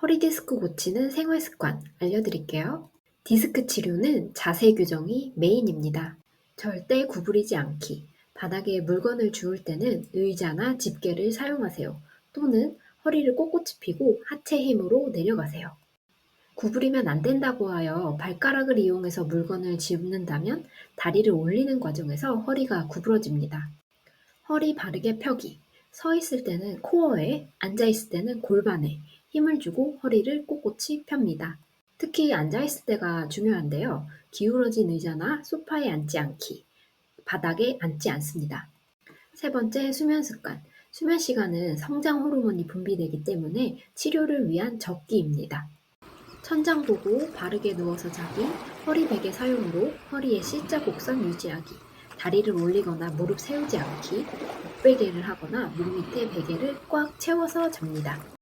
허리 디스크 고치는 생활 습관 알려드릴게요. 디스크 치료는 자세 교정이 메인입니다. 절대 구부리지 않기. 바닥에 물건을 주울 때는 의자나 집게를 사용하세요. 또는 허리를 꼿꼿이 펴고 하체 힘으로 내려가세요. 구부리면 안 된다고 하여 발가락을 이용해서 물건을 짚는다면 다리를 올리는 과정에서 허리가 구부러집니다. 허리 바르게 펴기. 서 있을 때는 코어에, 앉아 있을 때는 골반에 힘을 주고 허리를 꼿꼿이 펴니다. 특히 앉아 있을 때가 중요한데요. 기울어진 의자나 소파에 앉지 않기. 바닥에 앉지 않습니다. 세 번째, 수면 습관. 수면 시간은 성장 호르몬이 분비되기 때문에 치료를 위한 적기입니다. 천장 보고 바르게 누워서 자기, 허리 베개 사용으로 허리의 C자 곡선 유지하기, 다리를 올리거나 무릎 세우지 않기, 목베개를 하거나 목 밑에 베개를 꽉 채워서 잡니다.